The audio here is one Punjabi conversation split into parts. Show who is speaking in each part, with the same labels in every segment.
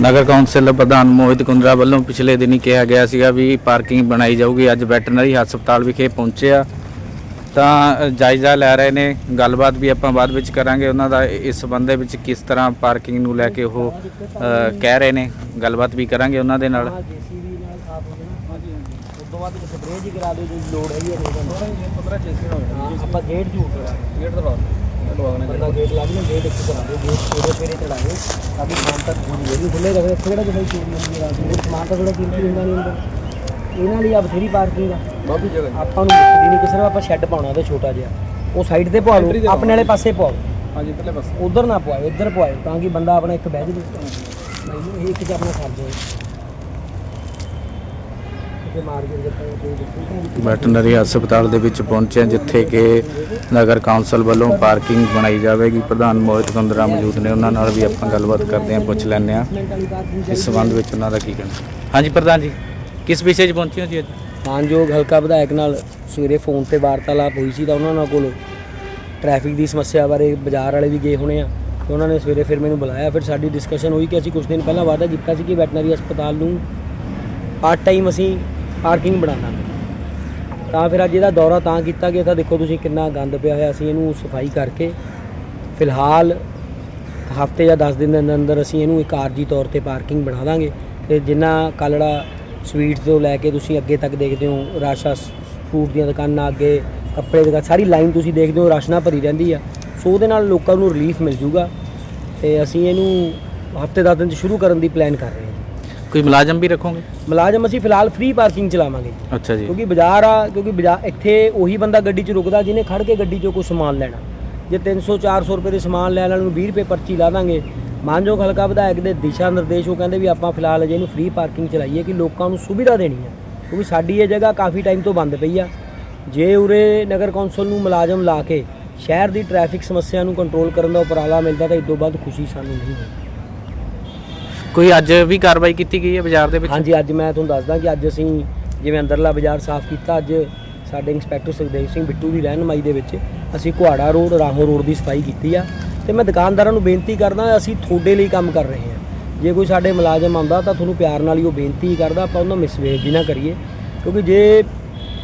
Speaker 1: ਨਗਰ ਕੌਂਸਲ ਪ੍ਰਧਾਨ ਮੋਹਿਤ ਕੁੰਦਰਾ ਵੱਲੋਂ ਪਿਛਲੇ ਦਿਨੀ ਕਿਹਾ ਗਿਆ ਸੀਗਾ ਵੀ ਪਾਰਕਿੰਗ ਬਣਾਈ ਜਾਊਗੀ। ਅੱਜ ਵੈਟਰਨਰੀ ਹਸਪਤਾਲ ਵਿਖੇ ਪਹੁੰਚਿਆ ਤਾਂ ਜਾਇਜ਼ਾ ਲੈ ਰਹੇ ਨੇ। ਗੱਲਬਾਤ ਵੀ ਆਪਾਂ ਬਾਅਦ ਵਿੱਚ ਕਰਾਂਗੇ। ਉਹਨਾਂ ਦਾ ਇਸ ਸੰਬੰਧ ਦੇ ਵਿੱਚ ਕਿਸ ਤਰ੍ਹਾਂ ਪਾਰਕਿੰਗ ਨੂੰ ਲੈ ਕੇ ਉਹ ਕਹਿ ਰਹੇ ਨੇ। ਗੱਲਬਾਤ ਵੀ ਕਰਾਂਗੇ ਉਹਨਾਂ ਦੇ ਨਾਲ।
Speaker 2: ਬਾਅਦ ਸਪਰੇਅ ਜੀ ਕਰਾ ਦਿਓ ਜੇ ਲੋੜ ਹੈਗੀ ਹੈ ਨਹੀਂ 15 ਜੀਸੀਬੀ ਗੇਟ ਜੂ ਗੇਟ ਦਵਾ ਬੰਦਾ ਗੇਟ ਲਾ ਦਿਓ ਗੇਟ ਇੱਥੇ ਕਰਾ ਦਿਓ ਗੇਟ ਸਵੇਰੇ ਸਵੇਰੇ ਚੜਾਇਓ ਤਾਂ ਕਿ ਸ਼ਾਮ ਤੱਕ ਪੂਰੀ ਜਿਹੜੀ ਖੁੱਲੇ ਰਹੇ ਇੱਥੇ ਕਿਹੜਾ ਕੋਈ ਚੋਰੀ ਹੁੰਦੀ ਹੈ ਰਾਤ ਨੂੰ? ਸਮਾਨ ਤਾਂ ਥੋੜਾ ਕੀਮਤੀ ਹੁੰਦਾ ਨਹੀਂ ਅੰਦਰ ਇਹਨਾਂ ਲਈ ਆ ਬਥੇਰੀ ਪਾਰਕਿੰਗ ਆ।
Speaker 3: ਬਾਬੀ ਜਗ੍ਹਾ
Speaker 2: ਆਪਾਂ ਨੂੰ ਮੁਸ਼ਕਲ ਨਹੀਂ ਕਿਸੇ ਨੂੰ ਆਪਾਂ ਸ਼ੈੱਡ ਪਾਉਣਾ ਉਹਦੇ ਛੋਟਾ ਜਿਹਾ। ਉਹ ਸਾਈਡ ਤੇ ਪਵਾ ਲਓ ਆਪਣੇ ਵਾਲੇ ਪਾਸੇ
Speaker 3: ਹਾਂਜੀ
Speaker 2: ਉਧਰ ਨਾ ਪਵਾਇਓ ਇੱਧਰ ਪਵਾਇਓ ਤਾਂ ਕਿ ਬੰਦਾ ਆਪਣਾ ਇੱਕ ਬਹਿ ਜਾਵੇ। ਨਹੀਂ ਇਹ ਇੱਕ ਚ ਆਪਣਾ ਸਰ ਜਾਏ
Speaker 1: ਵੈਟਰਨਰੀ ਹਸਪਤਾਲ ਦੇ ਵਿੱਚ ਪਹੁੰਚਿਆ ਜਿੱਥੇ ਕਿ ਨਗਰ ਕੌਂਸਲ ਵੱਲੋਂ ਪਾਰਕਿੰਗ ਬਣਾਈ ਜਾਵੇਗੀ। ਪ੍ਰਧਾਨ ਮੋਹਿਤ ਕੁੰਦਰਾ ਮੌਜੂਦ ਨੇ, ਉਹਨਾਂ ਨਾਲ ਵੀ ਆਪਾਂ ਗੱਲਬਾਤ ਕਰਦੇ ਹਾਂ, ਪੁੱਛ ਲੈਂਦੇ ਹਾਂ। ਇਸ ਸੰਬੰਧ ਵਿੱਚ ਉਹਨਾਂ ਦਾ ਕੀ ਕਹਿਣਾ? ਹਾਂਜੀ ਪ੍ਰਧਾਨ ਜੀ, ਕਿਸ ਵਿਸ਼ੇ 'ਚ ਪਹੁੰਚੇ ਹੋ ਜੀ ਅੱਜ?
Speaker 2: ਮਾਨਯੋਗ ਹਲਕਾ ਵਿਧਾਇਕ ਨਾਲ ਸਵੇਰੇ ਫੋਨ ਤੇ ਵਾਰਤਾਲਾਪ ਹੋਈ ਸੀ ਤਾਂ ਉਹਨਾਂ ਨਾਲ ਕੋਲ ਟ੍ਰੈਫਿਕ ਦੀ ਸਮੱਸਿਆ ਬਾਰੇ ਬਾਜ਼ਾਰ ਵਾਲੇ ਵੀ ਗਏ ਹੋਣੇ ਆ ਤੇ ਉਹਨਾਂ ਨੇ ਸਵੇਰੇ ਫਿਰ ਮੈਨੂੰ ਬੁਲਾਇਆ। ਫਿਰ ਸਾਡੀ ਡਿਸਕਸ਼ਨ ਹੋਈ ਕਿ ਅਸੀਂ ਕੁਝ ਦਿਨ ਪਹਿਲਾਂ ਵਾਅਦਾ ਕੀਤਾ ਸੀ ਕਿ ਵੈਟਰਨਰੀ ਹਸਪਤਾਲ ਨੂੰ ਪਾਰਟ ਟਾਈਮ ਅਸੀਂ ਪਾਰਕਿੰਗ ਬਣਾਵਾਂਗੇ ਤਾਂ ਫਿਰ ਅੱਜ ਇਹਦਾ ਦੌਰਾ ਤਾਂ ਕੀਤਾ ਕਿ ਤਾਂ ਦੇਖੋ ਤੁਸੀਂ ਕਿੰਨਾ ਗੰਦ ਪਿਆ ਹੋਇਆ, ਅਸੀਂ ਇਹਨੂੰ ਸਫ਼ਾਈ ਕਰਕੇ ਫਿਲਹਾਲ ਹਫ਼ਤੇ ਜਾਂ 10 ਦਿਨ ਦੇ ਅੰਦਰ ਅੰਦਰ ਅਸੀਂ ਇਹਨੂੰ ਇੱਕ ਆਰਜੀ ਤੌਰ ਤੇ ਪਾਰਕਿੰਗ ਬਣਾ ਦਾਂਗੇ। ਤੇ ਜਿੰਨਾ ਕਾਲੜਾ ਸਵੀਟ ਤੋਂ ਲੈ ਕੇ ਤੁਸੀਂ ਅੱਗੇ ਤੱਕ ਦੇਖਦੇ ਹੋ, ਰਾਸ਼ਾ ਫੂਡ ਦੀਆਂ ਦੁਕਾਨਾਂ ਅੱਗੇ, ਕੱਪੜੇ ਦੀ ਦੁਕਾਨ, ਸਾਰੀ ਲਾਈਨ ਤੁਸੀਂ ਦੇਖਦੇ ਹੋ, ਰਾਸ਼ਨਾ ਭਰੀ ਰਹਿੰਦੀ ਆ। ਸੋ ਉਹਦੇ ਨਾਲ ਲੋਕਾਂ ਨੂੰ ਰਿਲੀਫ ਮਿਲ ਜੂਗਾ। ਤੇ ਅਸੀਂ ਇਹਨੂੰ ਹਫ਼ਤੇ 10 ਦਿਨ ਚ ਸ਼ੁਰੂ ਕਰਨ ਦੀ ਪਲਾਨ ਕਰ ਰਹੇ ਹਾਂ।
Speaker 1: ਕੋਈ ਮੁਲਾਜ਼ਮ ਵੀ ਰੱਖੋਗੇ?
Speaker 2: ਮੁਲਾਜ਼ਮ ਅਸੀਂ ਫਿਲਹਾਲ ਫ੍ਰੀ ਪਾਰਕਿੰਗ ਚਲਾਵਾਂਗੇ।
Speaker 1: ਅੱਛਾ ਜੀ।
Speaker 2: ਕਿਉਂਕਿ ਬਾਜ਼ਾਰ ਆ ਕਿਉਂਕਿ ਬਾਜ਼ਾਰ ਇੱਥੇ ਉਹੀ ਬੰਦਾ ਗੱਡੀ 'ਚ ਰੁਕਦਾ ਜਿਹਨੇ ਖੜ ਕੇ ਗੱਡੀ 'ਚੋਂ ਕੋਈ ਸਮਾਨ ਲੈਣਾ। ਜੇ 300 400 ਰੁਪਏ ਦੇ ਸਮਾਨ ਲੈਣ ਵਾਲੇ ਨੂੰ 20 ਰੁਪਏ ਪਰਚੀ ਲਾ ਦਾਂਗੇ ਮਾਨਯੋਗ ਹਲਕਾ ਵਿਧਾਇਕ ਦੇ ਦਿਸ਼ਾ ਨਿਰਦੇਸ਼ ਉਹ ਕਹਿੰਦੇ ਵੀ ਆਪਾਂ ਫਿਲਹਾਲ ਅਜੇ ਇਹਨੂੰ ਫ੍ਰੀ ਪਾਰਕਿੰਗ ਚਲਾਈਏ ਕਿ ਲੋਕਾਂ ਨੂੰ ਸੁਵਿਧਾ ਦੇਣੀ ਆ। ਕਿਉਂਕਿ ਸਾਡੀ ਇਹ ਜਗ੍ਹਾ ਕਾਫੀ ਟਾਈਮ ਤੋਂ ਬੰਦ ਪਈ ਆ। ਜੇ ਉਰੇ ਨਗਰ ਕੌਂਸਲ ਨੂੰ ਮੁਲਾਜ਼ਮ ਲਾ ਕੇ ਸ਼ਹਿਰ ਦੀ ਟ੍ਰੈਫਿਕ ਸਮੱਸਿਆ ਨੂੰ ਕੰਟਰੋਲ ਕਰਨ ਦਾ ਉਪਰਾਲਾ ਮਿਲਦਾ ਤਾਂ ਤੋਂ ਬਾਅਦ ਖੁਸ਼ੀ ਸਾਨੂੰ ਨਹੀਂ ਹੋਈ
Speaker 1: ਕੋਈ ਅੱਜ ਵੀ ਕਾਰਵਾਈ ਕੀਤੀ ਗਈ ਹੈ ਬਾਜ਼ਾਰ ਦੇ ਵਿੱਚ?
Speaker 2: ਹਾਂਜੀ, ਅੱਜ ਮੈਂ ਤੁਹਾਨੂੰ ਦੱਸਦਾ ਕਿ ਅੱਜ ਅਸੀਂ ਜਿਵੇਂ ਅੰਦਰਲਾ ਬਾਜ਼ਾਰ ਸਾਫ਼ ਕੀਤਾ, ਅੱਜ ਸਾਡੇ ਇੰਸਪੈਕਟਰ ਸੁਖਦੇਵ ਸਿੰਘ ਬਿੱਟੂ ਦੀ ਰਹਿਨਮਾਈ ਦੇ ਵਿੱਚ ਅਸੀਂ ਕੁਹਾੜਾ ਰੋਡ, ਰਾਹੋਂ ਰੋਡ ਦੀ ਸਫ਼ਾਈ ਕੀਤੀ ਆ ਤੇ ਮੈਂ ਦੁਕਾਨਦਾਰਾਂ ਨੂੰ ਬੇਨਤੀ ਕਰਦਾ ਅਸੀਂ ਤੁਹਾਡੇ ਲਈ ਕੰਮ ਕਰ ਰਹੇ ਹਾਂ। ਜੇ ਕੋਈ ਸਾਡੇ ਮੁਲਾਜ਼ਮ ਆਉਂਦਾ ਤਾਂ ਤੁਹਾਨੂੰ ਪਿਆਰ ਨਾਲ ਹੀ ਉਹ ਬੇਨਤੀ ਕਰਦਾ, ਆਪਾਂ ਉਹਨਾਂ ਮਿਸਬਿਹੇਵ ਵੀ ਨਾ ਕਰੀਏ। ਕਿਉਂਕਿ ਜੇ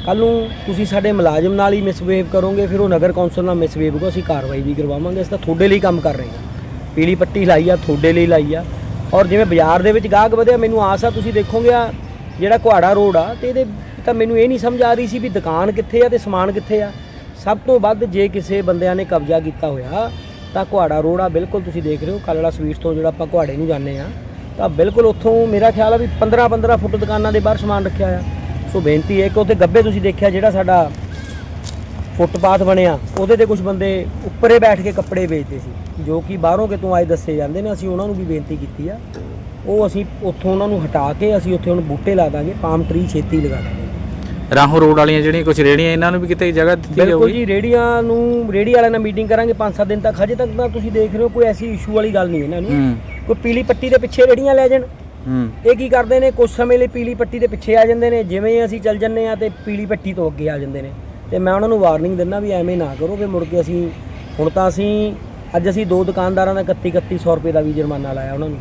Speaker 2: ਕੱਲ ਨੂੰ ਤੁਸੀਂ ਸਾਡੇ ਮੁਲਾਜ਼ਮ ਨਾਲ ਹੀ ਮਿਸਬਿਹੇਵ ਕਰੋਗੇ, ਫਿਰ ਉਹ ਨਗਰ ਕੌਂਸਲ ਨਾਲ ਮਿਸਬਿਹੇਵ ਕਰੋ ਅਸੀਂ ਕਾਰਵਾਈ ਵੀ ਕਰਵਾਵਾਂਗੇ, ਅਸੀਂ ਤਾਂ ਤੁਹਾਡੇ ਲਈ ਕੰਮ ਕਰ ਰਹੇ ਹਾਂ। ਪੀਲੀ ਪੱਟੀ ਲਾਈ ਆ, ਤੁਹਾਡੇ ਲਈ ਲਾਈ ਆ। ਔਰ ਜਿਵੇਂ ਬਾਜ਼ਾਰ ਦੇ ਵਿੱਚ ਗਾਹਕ ਵਧਿਆ ਮੈਨੂੰ ਆਸ ਆ, ਤੁਸੀਂ ਦੇਖੋਗੇ ਆ, ਜਿਹੜਾ ਕੁਹਾੜਾ ਰੋਡ ਆ, ਤੇ ਇਹਦੇ ਤਾਂ ਮੈਨੂੰ ਇਹ ਨਹੀਂ ਸਮਝ ਆ ਰਹੀ ਸੀ ਵੀ ਦੁਕਾਨ ਕਿੱਥੇ ਆ ਤੇ ਸਮਾਨ ਕਿੱਥੇ ਆ। ਸਭ ਤੋਂ ਵੱਧ ਜੇ ਕਿਸੇ ਬੰਦਿਆਂ ਨੇ ਕਬਜ਼ਾ ਕੀਤਾ ਹੋਇਆ, ਤਾਂ ਕੁਹਾੜਾ ਰੋਡ ਆ, ਬਿਲਕੁਲ ਤੁਸੀਂ ਦੇਖ ਰਹੇ ਹੋ ਕਾਲੜਾ ਸਵੀਟਸ ਤੋਂ ਜਿਹੜਾ ਆਪਾਂ ਕੁਹਾੜੇ ਨੂੰ ਜਾਂਦੇ ਆ, ਤਾਂ ਬਿਲਕੁਲ ਉੱਥੋਂ ਮੇਰਾ ਖਿਆਲ ਆ ਵੀ 15 15 ਫੁੱਟ ਦੁਕਾਨਾਂ ਦੇ ਬਾਹਰ ਸਮਾਨ ਰੱਖਿਆ ਆ। ਸੋ ਬੇਨਤੀ ਹੈ ਕਿ ਉੱਥੇ ਗੱਬੇ ਤੁਸੀਂ ਦੇਖਿਆ ਜਿਹੜਾ ਸਾਡਾ ਫੁੱਟਪਾਥ ਬਣਿਆ ਉਹਦੇ ਤੇ ਕੁਝ ਬੰਦੇ ਉੱਪਰੇ ਬੈਠ ਕੇ ਕੱਪੜੇ ਵੇਚਦੇ ਸੀ ਜੋ ਕਿ ਬਾਹਰੋਂ ਕਿਤੋਂ ਆਏ ਦੱਸੇ ਜਾਂਦੇ ਨੇ ਅਸੀਂ ਉਹਨਾਂ ਨੂੰ ਵੀ ਬੇਨਤੀ ਕੀਤੀ ਆ। ਉਹ ਅਸੀਂ ਉੱਥੋਂ ਉਹਨਾਂ ਨੂੰ ਹਟਾ ਕੇ ਅਸੀਂ ਉੱਥੇ ਹੁਣ ਬੂਟੇ ਲਾ ਦਾਂਗੇ ਪਾਮ ਟਰੀ ਛੇਤੀ ਲਗਾ ਦਾਂਗੇ।
Speaker 1: ਰਾਹੋਂ ਰੋਡ ਵਾਲੀਆਂ ਜਿਹੜੀਆਂ ਕੁਝ ਰੇੜੀਆਂ ਇਹਨਾਂ ਨੂੰ ਵੀ ਕਿਤੇ ਜਗ੍ਹਾ ਦਿੱਤੀ
Speaker 2: ਬਿਲਕੁਲ
Speaker 1: ਜਾਊਗੀ?
Speaker 2: ਜੀ ਰੇੜੀਆਂ ਨੂੰ ਰੇੜੀ ਵਾਲਿਆਂ ਨਾਲ ਮੀਟਿੰਗ ਕਰਾਂਗੇ 5-7 ਦਿਨ ਤੱਕ ਹਜੇ ਤੱਕ ਤਾਂ ਤੁਸੀਂ ਦੇਖ ਰਹੇ ਹੋ ਕੋਈ ਐਸੀ ਇਸ਼ੂ ਵਾਲੀ ਗੱਲ ਨਹੀਂ ਇਹਨਾਂ ਨੂੰ। ਕੋਈ ਪੀਲੀ ਪੱਟੀ ਦੇ ਪਿੱਛੇ ਰੇੜੀਆਂ ਲੈ ਜਾਣ। ਇਹ ਕੀ ਕਰਦੇ ਨੇ ਕੁਝ ਸਮੇਂ ਲਈ ਪੀਲੀ ਪੱਟੀ ਦੇ ਪਿੱਛੇ ਆ ਜਾਂਦੇ ਨੇ ਜਿਵੇਂ ਅਸੀਂ ਚੱਲ ਜੰਨੇ ਆ ਤੇ ਪੀਲੀ ਪੱਟੀ ਤੋਂ ਅੱਗੇ ਆ ਜਾਂਦੇ ਨੇ। ਤੇ ਮੈਂ ਉਹਨਾਂ ਨੂੰ ਵਾਰਨਿੰਗ ਦਿੰਦਾ ਵੀ ਐਵੇਂ ਨਾ ਕਰੋ ਵੀ ਮੁੜ ਕੇ ਅਸੀਂ ਹੁਣ ਤਾਂ ਅਸੀਂ ਅੱਜ ਅਸੀਂ ਦੋ ਦੁਕਾਨਦਾਰਾਂ ਦਾ 31 3100 ਰੁਪਏ ਦਾ ਵੀ ਜੁਰਮਾਨਾ ਲਾਇਆ ਉਹਨਾਂ ਨੂੰ।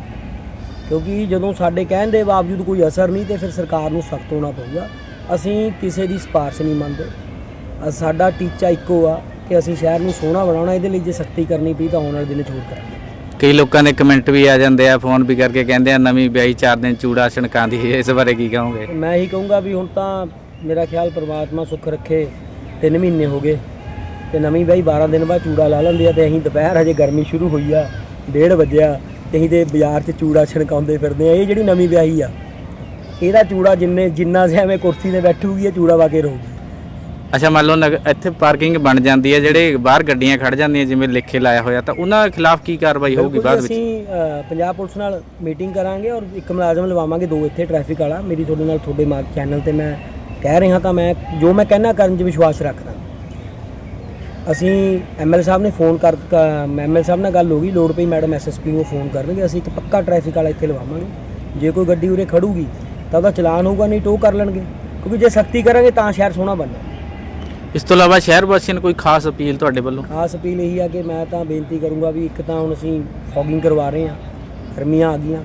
Speaker 2: ਕਿਉਂਕਿ ਜਦੋਂ ਸਾਡੇ ਕਹਿਣ ਦੇ ਬਾਵਜੂਦ ਕੋਈ ਅਸਰ ਨਹੀਂ ਤੇ ਫਿਰ ਸਰਕਾਰ ਨੂੰ ਸਖਤ ਹੋਣਾ ਪਊਗਾ ਅਸੀਂ ਕਿਸੇ ਦੀ ਸਿਫਾਰਿਸ਼ ਨਹੀਂ ਮੰਨਦੇ। ਸਾਡਾ ਟੀਚਾ ਇੱਕੋ ਆ ਕਿ ਅਸੀਂ ਸ਼ਹਿਰ ਨੂੰ ਸੋਹਣਾ ਬਣਾਉਣਾ ਇਹਦੇ ਲਈ ਜੇ ਸਖਤੀ ਕਰਨੀ ਪਈ ਤਾਂ ਆਉਣ ਵਾਲੇ ਦਿਨ ਹੋਰ ਕਰਾਂਗੇ।
Speaker 1: ਕਈ ਲੋਕਾਂ ਦੇ ਕਮੈਂਟ ਵੀ ਆ ਜਾਂਦੇ ਆ ਫੋਨ ਵੀ ਕਰਕੇ ਕਹਿੰਦੇ ਆ ਨਵੀਂ ਵਿਆਹੀ ਚਾਰ ਦਿਨ ਚੂੜਾ ਛਣਕਾਉਂਦੀ ਹੈ ਇਸ ਬਾਰੇ ਕੀ ਕਹੋਗੇ?
Speaker 2: ਮੈਂ ਇਹੀ ਕਹੂੰਗਾ ਵੀ ਹੁਣ ਤਾਂ ਮੇਰਾ ਖਿਆਲ ਪ੍ਰਮਾਤਮਾ ਸੁੱਖ ਰੱਖੇ 3 ਮਹੀਨੇ ਹੋ ਗਏ ਤੇ ਨਵੀਂ ਬਾਈ 12 ਦਿਨ ਬਾਅਦ ਚੂੜਾ ਲਾ ਲੈਂਦੇ ਆ ਤੇ ਅਸੀਂ ਦੁਪਹਿਰ ਹਜੇ ਗਰਮੀ ਸ਼ੁਰੂ ਹੋਈ ਆ 1:30 ਵਜਿਆ ਤੇ ਅਸੀਂ ਤੇ ਬਾਜ਼ਾਰ 'ਚ ਚੂੜਾ ਛਣਕਾਉਂਦੇ ਫਿਰਦੇ ਆ ਇਹ ਜਿਹੜੀ ਨਵੀਂ ਵਿਆਹੀ ਆ ਇਹਦਾ ਚੂੜਾ ਜਿੰਨੇ ਜਿੰਨਾ ਐਵੇਂ ਕੁਰਸੀ ਤੇ ਬੈਠੂਗੀ ਇਹ ਚੂੜਾ ਵਾ ਕੇ ਰਹੂਗੀ।
Speaker 1: ਅੱਛਾ ਮੰਨ ਲਓ ਨਗ- ਇੱਥੇ ਪਾਰਕਿੰਗ ਬਣ ਜਾਂਦੀ ਹੈ ਜਿਹੜੇ ਬਾਹਰ ਗੱਡੀਆਂ ਖੜ ਜਾਂਦੀਆਂ ਜਿਵੇਂ ਲਿਖੇ ਲਾਇਆ ਹੋਇਆ ਤਾਂ ਉਹਨਾਂ ਖਿਲਾਫ ਕੀ ਕਾਰਵਾਈ ਹੋਊਗੀ ਬਾਅਦ ਵਿੱਚ?
Speaker 2: ਅਸੀਂ ਅ, ਪੰਜਾਬ ਪੁਲਿਸ ਨਾਲ ਮੀਟਿੰਗ ਕਰਾਂਗੇ ਔਰ ਇੱਕ ਮੁਲਾਜ਼ਮ ਲਵਾਵਾਂਗੇ ਦੋ ਇੱਥੇ ਟ੍ਰੈਫਿਕ ਵਾਲਾ ਮੇਰੀ ਤੁਹਾਡੇ ਨਾਲ ਤੁਹਾਡੇ ਮਾਰ ਚੈਨਲ ਤੇ ਮੈਂ ਕਹਿ ਰਿਹਾ ਤਾਂ ਮੈਂ ਜੋ ਮੈਂ ਕਹਿਣਾ ਕਰਨ 'ਚ ਵਿਸ਼ਵਾਸ ਰੱਖਦਾ। ਅਸੀਂ ਐਮਐਲ ਸਾਹਿਬ ਨੇ ਫੋਨ ਕਰ ਐਮਐਲ ਸਾਹਿਬ ਨਾਲ ਗੱਲ ਹੋ ਗਈ ਲੋੜ ਪਈ ਮੈਡਮ ਐਸਐਸਪੀ ਨੂੰ ਫੋਨ ਕਰਨਗੇ ਅਸੀਂ ਇੱਕ ਪੱਕਾ ਟ੍ਰੈਫਿਕ ਵਾਲਾ ਇੱਥੇ ਲਵਾਵਾਂਗੇ। ਜੇ ਕੋਈ ਗੱਡੀ ਉਰੇ ਖੜੂਗੀ ਤਾਂ ਉਹਦਾ ਚਲਾਨ ਹੋਊਗਾ ਨਹੀਂ ਟੋ ਕਰ ਲੈਣਗੇ। ਕਿਉਂਕਿ ਜੇ ਸਖਤੀ ਕਰਾਂਗੇ ਤਾਂ ਸ਼ਹਿਰ ਸੋਹਣਾ ਬਣਨਾ।
Speaker 1: ਇਸ ਤੋਂ ਇਲਾਵਾ ਸ਼ਹਿਰ ਵਾਸੀਆਂ ਨੂੰ ਕੋਈ ਖਾਸ ਅਪੀਲ ਤੁਹਾਡੇ ਵੱਲੋਂ?
Speaker 2: ਖਾਸ ਅਪੀਲ ਇਹੀ ਆ ਕਿ ਮੈਂ ਤਾਂ ਬੇਨਤੀ ਕਰੂੰਗਾ ਵੀ ਇੱਕ ਤਾਂ ਹੁਣ ਅਸੀਂ ਫੌਗਿੰਗ ਕਰਵਾ ਰਹੇ ਹਾਂ ਗਰਮੀਆਂ ਆ ਗਈਆਂ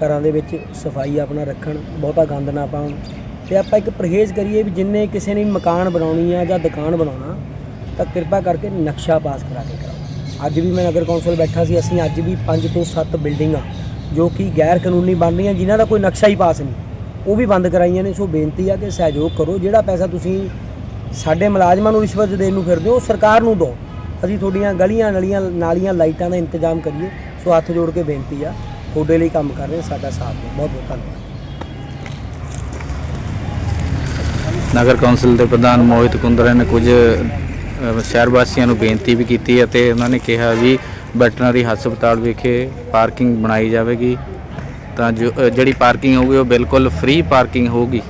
Speaker 2: ਘਰਾਂ ਦੇ ਵਿੱਚ ਸਫ਼ਾਈ ਆਪਣਾ ਰੱਖਣ ਬਹੁਤਾ ਗੰਦ ਨਾ ਪਾਉਣ। ਤੇ ਆਪਾਂ ਇੱਕ ਪਰਹੇਜ਼ ਕਰੀਏ ਵੀ ਜਿੰਨੇ ਕਿਸੇ ਨੇ ਮਕਾਨ ਬਣਾਉਣੀ ਆ ਜਾਂ ਦੁਕਾਨ ਬਣਾਉਣਾ, ਤਾਂ ਕਿਰਪਾ ਕਰਕੇ ਨਕਸ਼ਾ ਪਾਸ ਕਰਾ ਕੇ ਕਰਾਓ। ਅੱਜ ਵੀ ਮੈਂ ਨਗਰ ਕੌਂਸਲ ਬੈਠਾ ਸੀ, ਅਸੀਂ ਅੱਜ ਵੀ 5 ਤੋਂ 7 ਬਿਲਡਿੰਗਾਂ, ਜੋ ਕਿ ਗੈਰ ਕਾਨੂੰਨੀ ਬਣ ਰਹੀਆਂ, ਜਿਨ੍ਹਾਂ ਦਾ ਕੋਈ ਨਕਸ਼ਾ ਹੀ ਪਾਸ ਨਹੀਂ, ਉਹ ਵੀ ਬੰਦ ਕਰਾਈਆਂ ਨੇ। ਸੋ ਬੇਨਤੀ ਆ ਕਿ ਸਹਿਯੋਗ ਕਰੋ। ਜਿਹੜਾ ਪੈਸਾ ਤੁਸੀਂ ਸਾਡੇ ਮੁਲਾਜ਼ਮਾਂ ਨੂੰ ਰਿਸ਼ਵਤ ਦੇਣ ਨੂੰ ਫਿਰਦੇ ਹੋ, ਉਹ ਸਰਕਾਰ ਨੂੰ ਦਿਓ। ਅਸੀਂ ਤੁਹਾਡੀਆਂ ਗਲੀਆਂ ਨਲੀਆਂ, ਨਾਲੀਆਂ, ਲਾਈਟਾਂ ਦਾ ਇੰਤਜ਼ਾਮ ਕਰੀਏ। ਸੋ ਹੱਥ ਜੋੜ ਕੇ ਬੇਨਤੀ ਆ, ਤੁਹਾਡੇ ਲਈ ਕੰਮ ਕਰ ਰਹੇ ਸਾਡਾ ਸਾਥ ਦਿਓ। ਬਹੁਤ ਬਹੁਤ ਧੰਨਵਾਦ।
Speaker 1: ਨਗਰ ਕੌਂਸਲ ਦੇ ਪ੍ਰਧਾਨ ਮੋਹਿਤ ਕੁੰਦਰਾ ਨੇ ਕੁਝ ਸ਼ਹਿਰ ਵਾਸੀਆਂ ਨੂੰ ਬੇਨਤੀ ਵੀ ਕੀਤੀ ਅਤੇ ਉਹਨਾਂ ਨੇ ਕਿਹਾ ਵੀ ਵੈਟਰਨਰੀ ਹਸਪਤਾਲ ਵਿਖੇ ਪਾਰਕਿੰਗ ਬਣਾਈ ਜਾਵੇਗੀ। ਤਾਂ ਜੋ ਜਿਹੜੀ ਪਾਰਕਿੰਗ ਹੋਊਗੀ ਉਹ ਬਿਲਕੁਲ ਫ੍ਰੀ ਪਾਰਕਿੰਗ ਹੋਊਗੀ।